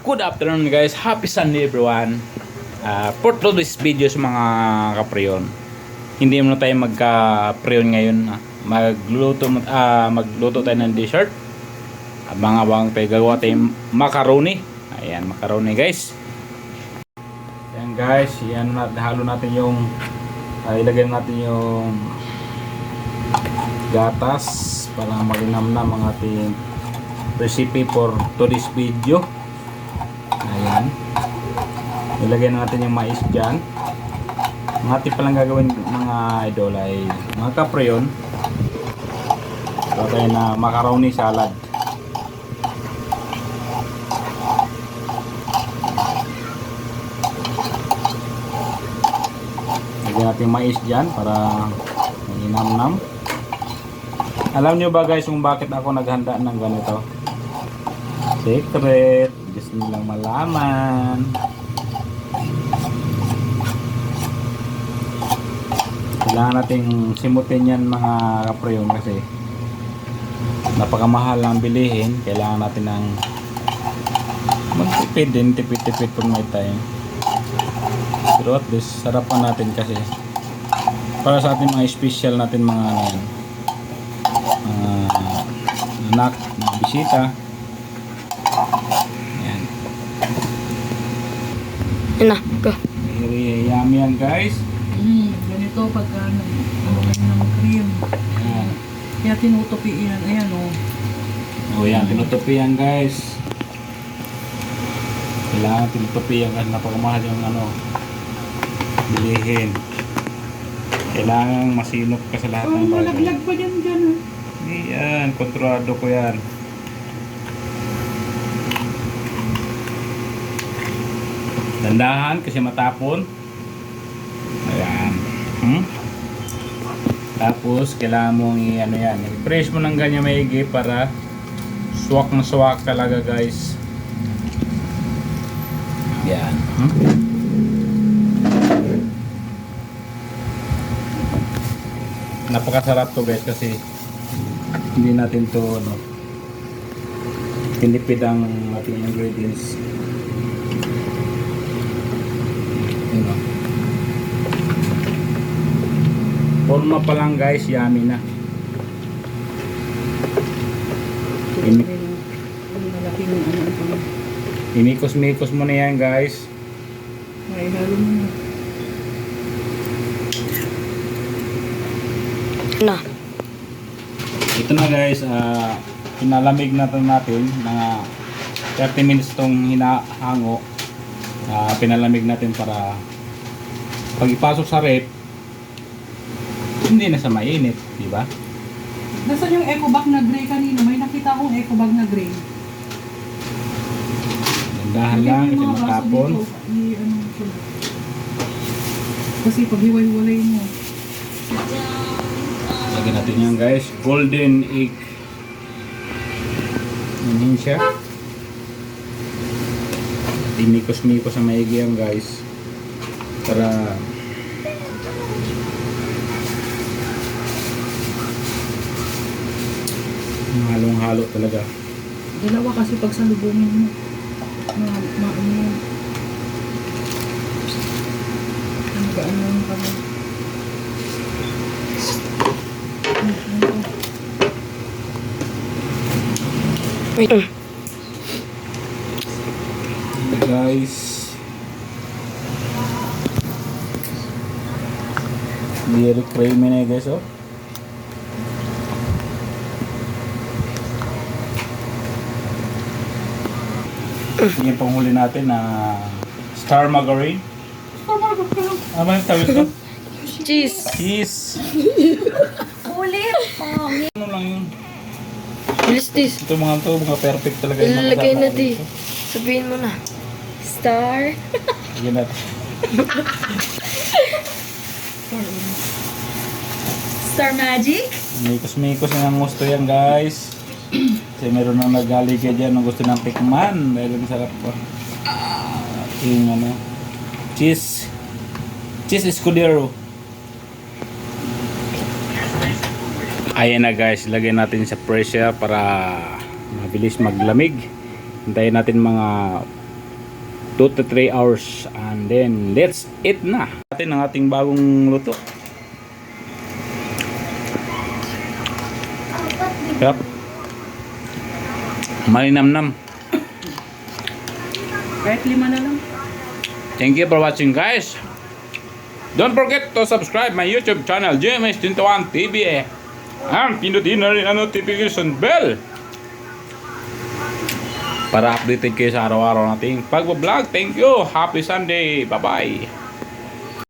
Good afternoon guys, happy Sunday everyone. Uh, For today's video sa mga kapreyon Hindi muna tayo magka-preyon ngayon ah. Magluto, ah, magluto tayo ng dessert. Abang-abang tayo gagawa tayong macaroni. Ayan, macaroni guys. Ayan guys, yan na, halo natin yung uh, Ilagay natin yung gatas para malinamnam ang ating recipe for today's video ayan ilagay na natin yung mais dyan. Ang ating palang gagawin mga idol ay mga kapreyon ito tayo na macaroni salad. Lagyan natin mais dyan para malinamnam alam nyo ba guys kung bakit ako naghanda ng ganito? Secret. Gusto nilang malaman. Kailangan nating simutin yan mga kaprayong kasi napakamahal ang bilihin. Kailangan natin ng magtipid din, tipid-tipid kung may time. Pero at least, sarapan natin kasi para sa ating mga special natin mga ano yan anak, mga bisita. Yan. Ano? Go. Very yummy yan guys. Mm, ganito pagka ano, kayo ng cream. Yan. Kaya tinutupi yan. Ayan o. Oh. O yan, tinutupi yan guys. Kailangan tinutupi yan kasi napakamahal yung ano, bilihin. Kailangan masinop ka sa lahat Oh, ng bagay. malaglag pa dyan dyan. oh. Hindi yan, kontrolado ko yan. Dandahan kasi matapon. Ayan. Hmm? Tapos, kailangan mong i-ano yan. I-press mo ng ganyan maigi para swak na swak talaga guys. Yan. Hmm? Napakasarap to guys kasi hindi natin to ano tinipid ang ating ingredients know. forma pa lang guys. Yummy na. Imikos-mikos mo na yan guys. Ay, halo mo na. Ano? ito na guys. Ah pinalamig na to natin. Mga 30 minutes tong hinahango Ah, pinalamig natin para pag ipasok sa rep hindi na sa mainit di ba Nasaan yung eco bag na gray kanina? May nakita akong eco bag na gray. Dandahan lang kasi matapon ano. Kasi pag hiwa-hiwalay mo. lagyan natin yan guys golden egg Ganyan siya Imikos-mikos sa maigi yan guys para halong-halo talaga Dalawa kasi pag salubungin mo. Ma, ma, ano. Ano ba, ano yung kami? Wait. Mm. Guys very creamy na guys oh Yung panghuli natin na star margarine. Ano ba yung tawag ito? Cheese. Cheese. Ulit! Ano lang yun? Bilis this. Ito mga to, mga perfect talaga kasama natin. dito. Sabihin mo na. Star. Lagyan natin. Star Magic? Mikos-mikos na ang gusto yan guys. Kasi meron nang nagaligay dyan ng gusto ng tikman. Dahil ang sarap po. Yung ano. Cheese. Cheese escudero. Ayan na guys, lagay natin sa pressure para mabilis maglamig. Hintayin natin mga 2 to 3 hours and then let's eat na. Natin ang ating bagong luto. Yep malinamnam. Kahit lima na lang. thank you for watching guys. Don't forget to subscribe my youtube channel GMS21 TV and pindutin na rin ang notification bell para updated kayo sa araw-araw nating pag-vlog. Thank you. Happy Sunday. Bye-bye.